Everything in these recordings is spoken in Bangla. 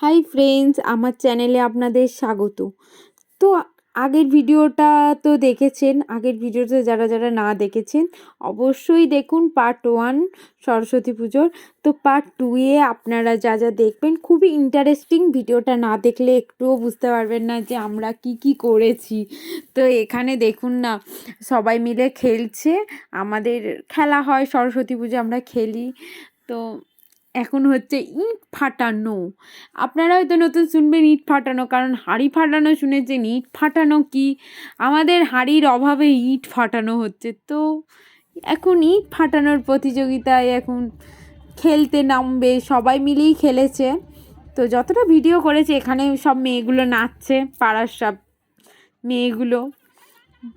হাই ফ্রেন্ডস আমার চ্যানেলে আপনাদের স্বাগত। তো আগের ভিডিওটা তো দেখেছেন, আগের ভিডিওতে যারা যারা না দেখেছেন, অবশ্যই দেখুন পার্ট ওয়ান সরস্বতী পুজোর। তো পার্ট টুয়ে আপনারা যা যা দেখবেন, খুবই ইন্টারেস্টিং ভিডিওটা না দেখলে একটুও বুঝতে পারবেন না যে আমরা কি কি করেছি। তো এখানে দেখুন না, সবাই মিলে খেলছে। আমাদের খেলা হয়, সরস্বতী পুজো আমরা খেলি। তো এখন হচ্ছে ইট ফাটানো। আপনারা হয়তো নতুন শুনবেন ইট ফাটানো, কারণ হাঁড়ি ফাটানো শুনেছেন, ইট ফাটানো কি? আমাদের হাঁড়ির অভাবে ইট ফাটানো হচ্ছে। তো এখন ইট ফাটানোর প্রতিযোগিতায় এখন খেলতে নামবে, সবাই মিলেই খেলেছে। তো যতটা ভিডিও করেছে, এখানে সব মেয়েগুলো নাচছে, পাড়ার সব মেয়েগুলো।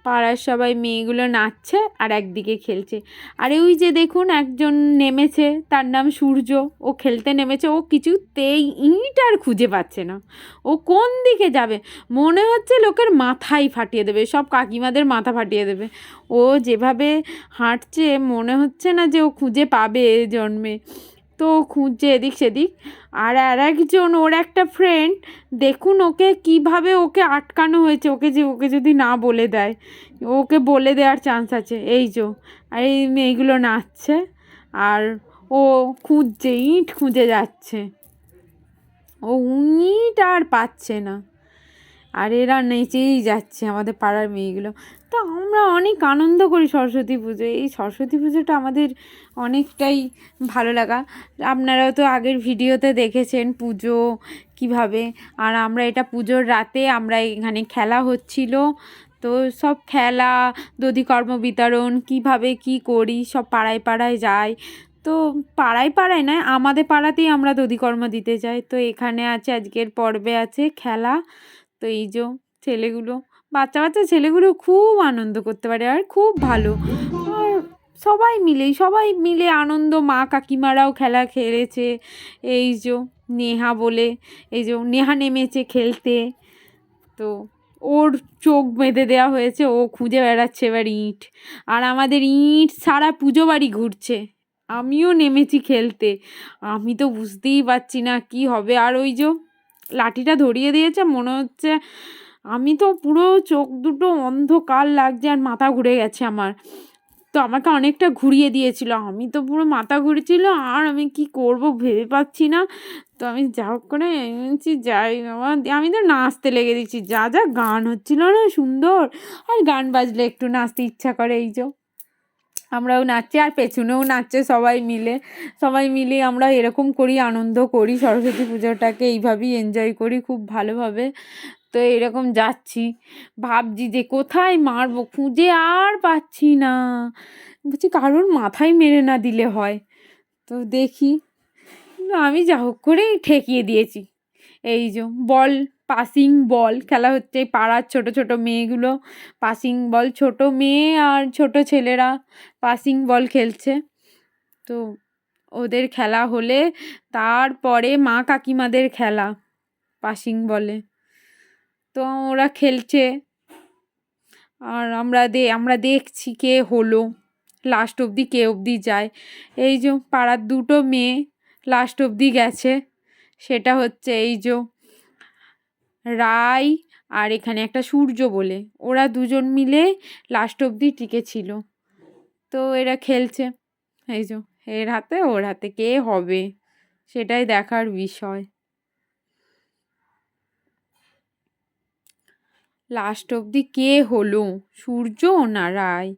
পাড়ার সবাই মেয়েগুলো নাচছে আর একদিকে খেলছে। আর ওই যে দেখুন একজন নেমেছে, তার নাম সূর্য। ও খেলতে নেমেছে, ও কিছুতেই ইট আর খুঁজে পাচ্ছে না। ও কোন দিকে যাবে? মনে হচ্ছে লোকের মাথাই ফাটিয়ে দেবে, সব কাকিমাদের মাথা ফাটিয়ে দেবে। ও যেভাবে হাঁটছে, মনে হচ্ছে না যে ও খুঁজে পাবে জন্মে। তো খুঁজছে এদিক সেদিক। আর আর একজন ওর একটা ফ্রেন্ড দেখুন ওকে কীভাবে ওকে আটকানো হয়েছে, ওকে যে, ওকে যদি না বলে দেয়। ওকে বলে দেওয়ার চান্স আছে। এই যো আর এই মেয়েগুলো নাচছে, আর ও খুঁজছে, ইট খুঁজে যাচ্ছে। ও ইট আর পাচ্ছে না। আর এরা নেচেই যাচ্ছে আমাদের পাড়ার মেয়েগুলো। তো আমরা অনেক আনন্দ করি সরস্বতী পুজো এই সরস্বতী পুজোটা আমাদের অনেকটাই ভালো লাগা। আপনারাও তো আগের ভিডিওতে দেখেছেন পুজো কীভাবে, আর আমরা এটা পুজোর রাতে আমরা এখানে খেলা হচ্ছিল। তো সব খেলা দধিকর্ম বিতরণ, কীভাবে কি করি, সব পাড়ায় পাড়ায় যাই। তো পাড়ায় পাড়ায় নয়, আমাদের পাড়াতেই আমরা দধিকর্ম দিতে যাই। তো এখানে আছে, আজকের পর্বে আছে খেলা। তো এই যে ছেলেগুলো বাচ্চা বাচ্চা ছেলেগুলো খুব আনন্দ করতে পারে আর খুব ভালো। আর সবাই মিলে সবাই মিলে আনন্দ, মা কাকিমারাও খেলা খেলেছে, এই যে নেহা বলে, এই যে নেহা নেমেছে খেলতে। তো ওর চোখ বেঁধে দেওয়া হয়েছে, ও খুঁজে বেড়াচ্ছে এবার ইঁট। আর আমাদের ইঁট সারা পুজো বাড়ি ঘুরছে। আমিও নেমেছি খেলতে। আমি তো বুঝতেই পারছি না কি হবে। আর ওই যে লাঠিটা ধরিয়ে দিয়েছে, মনে হচ্ছে আমি তো পুরো চোখ দুটো অন্ধকার লাগছে আর মাথা ঘুরে গেছে আমার। তো আমাকে অনেকটা ঘুরিয়ে দিয়েছিল। আমি তো পুরো মাথা ঘুরেছিল, আর আমি কি করব ভেবে পাচ্ছি না। তো আমি যা হোক করে যাই আমার আমি তো নাচতে লেগে দিচ্ছি যা যা গান হচ্ছিল না সুন্দর। আর গান বাজলে একটু নাচতে ইচ্ছা করে এই যে। আমরাও নাচছি আর পেছনেও নাচছে সবাই মিলে। সবাই মিলে আমরা এরকম করি, আনন্দ করি। সরস্বতী পুজোটাকে এইভাবেই এনজয় করি খুব ভালোভাবে। তো এরকম যাচ্ছি। ভাবছি যে কোথায় মারবো? খুঁজে আর পাচ্ছি না। বলছি, কারোর মাথায় মেরে না দিলে হয়? তো দেখি আমি যা হোক করেই ঠেকিয়ে দিয়েছি। এই যে, বল পাসিং বল খেলা হচ্ছে পাড়ার ছোট ছোট মেয়েগুলো। পাসিং বল ছোট মেয়ে আর ছোট ছেলেরা পাসিং বল খেলছে। তো ওদের খেলা হলে তারপরে মা কাকিমাদের খেলা পাসিং বলে তো ওরা খেলছে। আর আমরা দে, আমরা দেখছি কে হলো। লাস্ট অবধি কে অবধি যায়। এই যে পাড়ার দুটো মেয়ে লাস্ট অবধি গেছে। সেটা হচ্ছে এই যে রায় আর এখানে একটা সূর্য বলে। ওরা দুজন মিলে লাস্ট অবধি টিকে ছিল। তো এরা খেলছে। এই যে এর হাতে, ওর হাতে কে হবে? সেটাই দেখার বিষয়। লাস্ট অবধি কে হলো? সূর্য না রায়?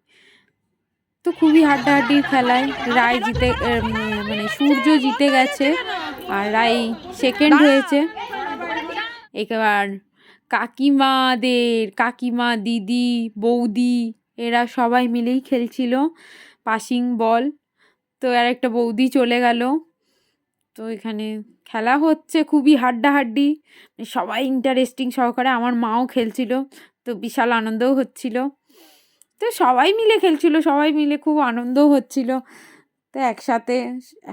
তো খুবই হাড্ডাহাড্ডির খেলায় রায় জিতে মানে সূর্য জিতে গেছে আর রায় সেকেন্ড হয়েছে। এবার কাকিমাদের, কাকিমা, দিদি, বৌদি এরা সবাই মিলেই খেলছিল পাসিং বল তো আর একটা বৌদি চলে গেল। তো এখানে খেলা হচ্ছে খুবই হাড্ডাহাড্ডি। সবাই ইন্টারেস্টিং সহকারে আমার মাও খেলছিল, তো বিশাল আনন্দও হচ্ছিল। তো সবাই মিলে খেলছিল, সবাই মিলে খুব আনন্দও হচ্ছিল। তো একসাথে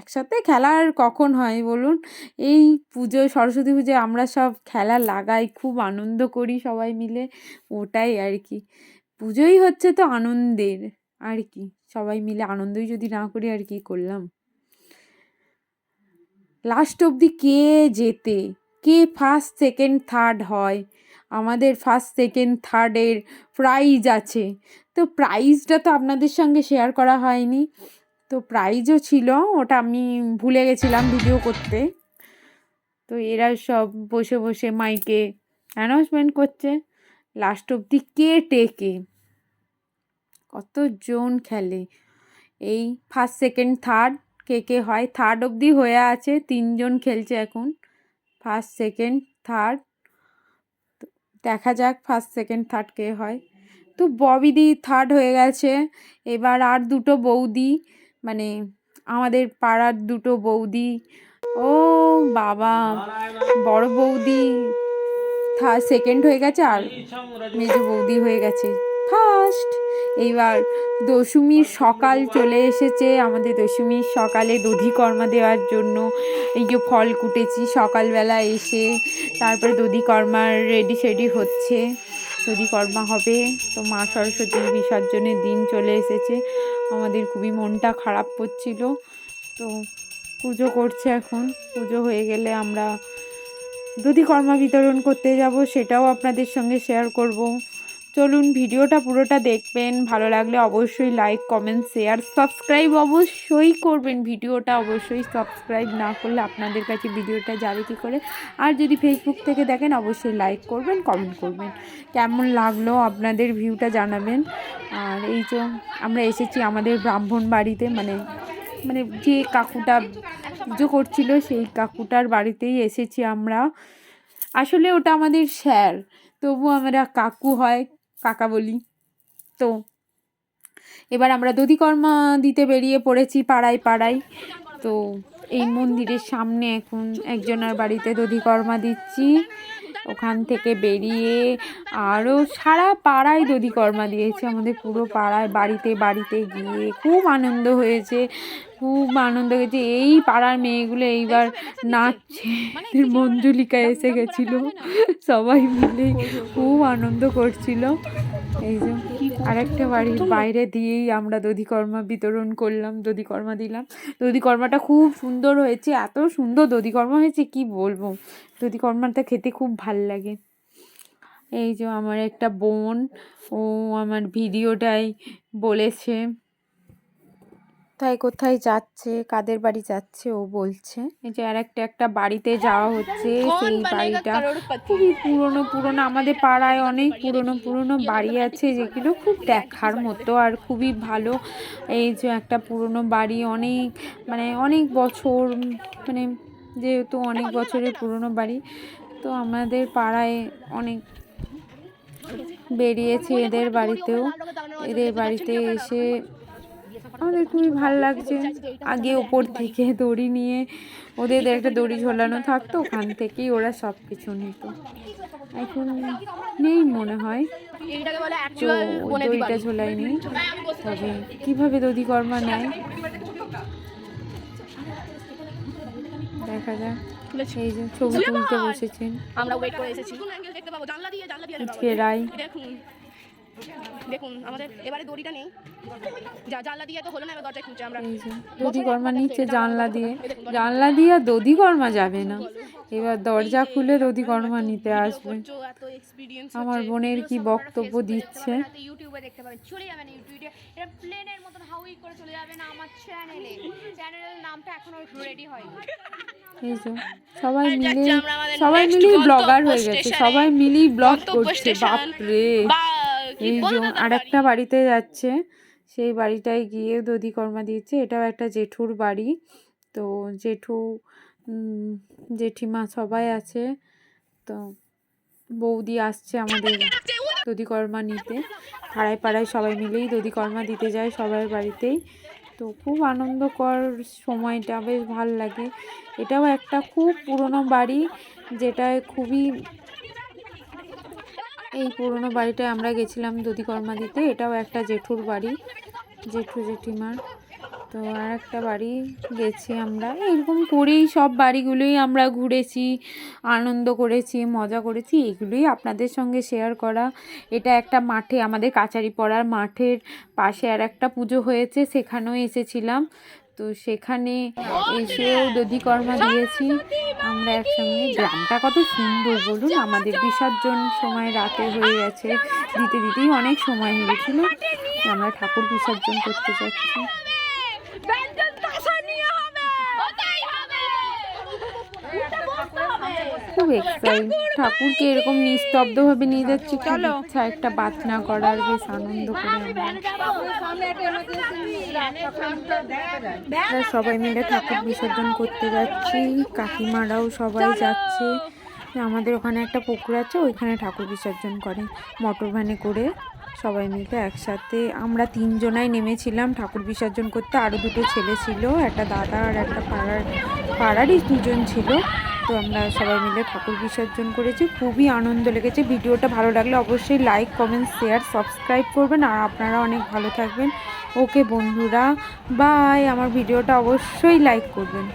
একসাথে খেলা আর কখন হয় বলুন? এই পুজো, সরস্বতী পুজোয় আমরা সব খেলা লাগাই, খুব আনন্দ করি সবাই মিলে, ওটাই আর কি। পুজোই হচ্ছে তো আনন্দের, আর কি। সবাই মিলে আনন্দই যদি না করি আর কি করলাম? লাস্ট অবধি কে যেতে? কে ফার্স্ট সেকেন্ড থার্ড হয়? আমাদের ফার্স্ট সেকেন্ড থার্ডের প্রাইজ আছে। তো প্রাইজটা তো আপনাদের সঙ্গে শেয়ার করা হয়নি। তো প্রাইজও ছিল, ওটা আমি ভুলে গেছিলাম ভিডিও করতে। তো এরা সব বসে বসে মাইকে অ্যানাউন্সমেন্ট করছে। লাস্ট অবধি কে টেকে? কত কতজন খেলে? এই ফার্স্ট সেকেন্ড থার্ড কে কে হয়? থার্ড অবধি হয়ে আছে, তিনজন খেলছে এখন। ফার্স্ট সেকেন্ড থার্ড দেখা যাক ফার্স্ট সেকেন্ড থার্ড কে হয়। তো ববিদি থার্ড হয়ে গেছে। এবার আর দুটো বৌদি মানে আমাদের পাড়ার দুটো বৌদি। ও বাবা, বড় বৌদি। সেকেন্ড হয়ে গেছে আর মেজো বৌদি হয়ে গেছে। ফার্স্ট এইবার দশমীর সকাল চলে এসেছে। আমাদের দশমীর সকালে দধিকর্মা দেওয়ার জন্য এই যে ফল কুটেছি, সকালবেলা এসে তারপরে দধিকর্মার রেডি সেডি হচ্ছে। দধিকর্মা হবে। তো মা সরস্বতীর বিসর্জনের দিন চলে এসেছে। আমাদের খুবই মনটা খারাপ করছিল। তো পুজো করছে এখন। পুজো হয়ে গেলে আমরা দধিকর্মা বিতরণ করতে যাব, সেটাও আপনাদের সঙ্গে শেয়ার করব। চলুন ভিডিওটা পুরোটা দেখবেন। ভালো লাগলে অবশ্যই লাইক কমেন্ট শেয়ার সাবস্ক্রাইব অবশ্যই করবেন। ভিডিওটা অবশ্যই সাবস্ক্রাইব না করলে আপনাদের কাছে ভিডিওটা যাবে কী করে? আর যদি ফেসবুক থেকে দেখেন, অবশ্যই লাইক করবেন কমেন্ট করবেন। কেমন লাগল আপনাদের ভিউটা জানাবেন? আর এই যে আমরা এসেছি আমাদের ব্রাহ্মণ বাড়িতে মানে মানে যে কাকুটা পুজো করছিল, সেই কাকুটার বাড়িতেই এসেছি আমরা। আসলে ওটা আমাদের স্যার তবু আমরা কাকু হয় কাকা বলি। তো, এবার আমরা দধিকর্মা দিতে বেরিয়ে পড়েছি পাড়ায় পাড়ায়। তো, এই মন্দিরের সামনে এখন একজনের বাড়িতে দধিকর্মা দিচ্ছি। ওখান থেকে বেরিয়ে আরও সারা পাড়ায় দধিকর্মা দিয়েছে। আমাদের পুরো পাড়ায় বাড়িতে বাড়িতে গিয়ে খুব আনন্দ হয়েছে। খুব আনন্দ হয়েছে এই পাড়ার মেয়েগুলো এইবার নাচছে। মঞ্জুলিকা এসে গেছিল। সবাই মিলে খুব আনন্দ করছিল। এই যে আরেকটা বাড়ির বাইরে দিয়েই আমরা দধিকর্মা বিতরণ করলাম দধিকর্মা দিলাম। দধিকর্মাটা খুব সুন্দর হয়েছে এত সুন্দর দধিকর্মা হয়েছে কি বলব? দধিকর্মাটা খেতে খুব ভালো লাগে। এই যে আমার একটা বোন ও আমার ভিডিওটাই বলেছে। কোথায় কোথায় যাচ্ছে কাদের বাড়ি যাচ্ছে ও বলছে। এই যে আর একটা একটা বাড়িতে যাওয়া হচ্ছে সেই বাড়িটা। খুবই পুরনো পুরনো আমাদের পাড়ায় অনেক পুরনো পুরনো বাড়ি আছে যেগুলো খুব দেখার মতো আর খুবই ভালো। এই যে একটা পুরনো বাড়ি অনেক মানে অনেক বছর মানে যেহেতু অনেক বছরের পুরনো বাড়ি তো আমাদের পাড়ায় অনেক বেরিয়েছে এদের বাড়িতেও। এদের বাড়িতে এসে আমাদের খুবই ভালো লাগছে। আগে ওপর থেকে দড়ি নিয়ে ওদের একটা দড়ি ঝোলানো থাকতো ওখান থেকেই ওরা সব কিছু নিত। এখন নেই মনে হয়। দড়িটা ঝোলায়নি তবে কীভাবে দধিকর্মা নেয়? দেখা যাক। এই যে ছবি তুলতে বসেছেন। আমরা ওয়েট করে এসেছি। আজকে রায়। দেখুন আমাদের এবারে দড়িটা নেই। যা জানলা দিয়ে তো হলো না এবার খুঁজছে আমরা। দধিকর্মা নিচ্ছে জানলা দিয়ে জানলা দিয়ে যাবে না। এবার দরজা খুলে দধিকর্মা নিতে আসবে। আমার বোনের কি বক্তব্য দিচ্ছে? ইউটিউবে দেখতে পাবেন। চলে যাবেন ইউটিউবে এটা প্লেনের মতন হাউই করে চলে যাবেন আমার চ্যানেলে চ্যানেলের নামটা এখনও রেডি হয়নি। এই যে সবাই মিলে সবাই মিলেই ব্লগার হয়ে গেছে। সবাই মিলেই ব্লগ করছে স্টেশন বাপরে। বা কি এই যে আরেকটা বাড়িতে যাচ্ছে সেই বাড়িটায় গিয়ে দধিকর্মা দিচ্ছে এটাও একটা জেঠুর বাড়ি। তো জেঠু জেঠিমা সবাই আছে। তো বৌদি আসছে আমাদের দধিকর্মা নিতে। পাড়ায় পাড়ায় সবাই মিলেই দধিকর্মা দিতে যায় সবার বাড়িতেই। তো খুব আনন্দকর সময়টা বেশ ভালো লাগে। এটাও একটা খুব পুরনো বাড়ি যেটায় খুবই এই পুরনো বাড়িটায় আমরা গেছিলাম দধিকর্মা দিতে। এটাও একটা জেঠুর বাড়ি, জেঠু জেঠিমার। তো আর একটা বাড়ি গেছি আমরা। এরকম করেই সব বাড়িগুলোই আমরা ঘুরেছি, আনন্দ করেছি, মজা করেছি। এগুলোই আপনাদের সঙ্গে শেয়ার করা। এটা একটা মাঠে, আমাদের কাচারি পড়ার মাঠের পাশে আর একটা পুজো হয়েছে, সেখানেও এসেছিলাম। তো সেখানে এসেও দধিকর্মা দিয়েছি আমরা একসঙ্গে গ্রামটা কত সুন্দর, বলুন? আমাদের বিসর্জন সময় রাতে হয়ে গেছে। দিতে দিতেই অনেক সময় হয়েছিল আমরা ঠাকুর বিসর্জন করতে যাচ্ছি। খুব এক্সাইট ঠাকুরকে এরকম নিস্তব্ধভাবে নিয়ে যাচ্ছি খুব ইচ্ছা একটা বাতনা করার বেশ আনন্দ করে সবাই মিলে ঠাকুর বিসর্জন করতে যাচ্ছি কাকিমারাও সবাই যাচ্ছে। আমাদের ওখানে একটা পুকুর আছে ওইখানে ঠাকুর বিসর্জন করে মোটর ভ্যানে করে সবাই মিলে একসাথে। আমরা তিনজনাই নেমেছিলাম ঠাকুর বিসর্জন করতে আরও দুটো ছেলে ছিল একটা দাদা আর একটা পাড়ার পাড়ারই দুজন ছিল। তো আমরা সবাই মিলে ঠাকুর বিসর্জন করেছি। খুবই আনন্দ লেগেছে। ভিডিওটা ভালো লাগলে অবশ্যই লাইক কমেন্ট শেয়ার সাবস্ক্রাইব করবেন। আর আপনারা অনেক ভালো থাকবেন। ওকে বন্ধুরা বাই আমার ভিডিওটা অবশ্যই লাইক করবেন।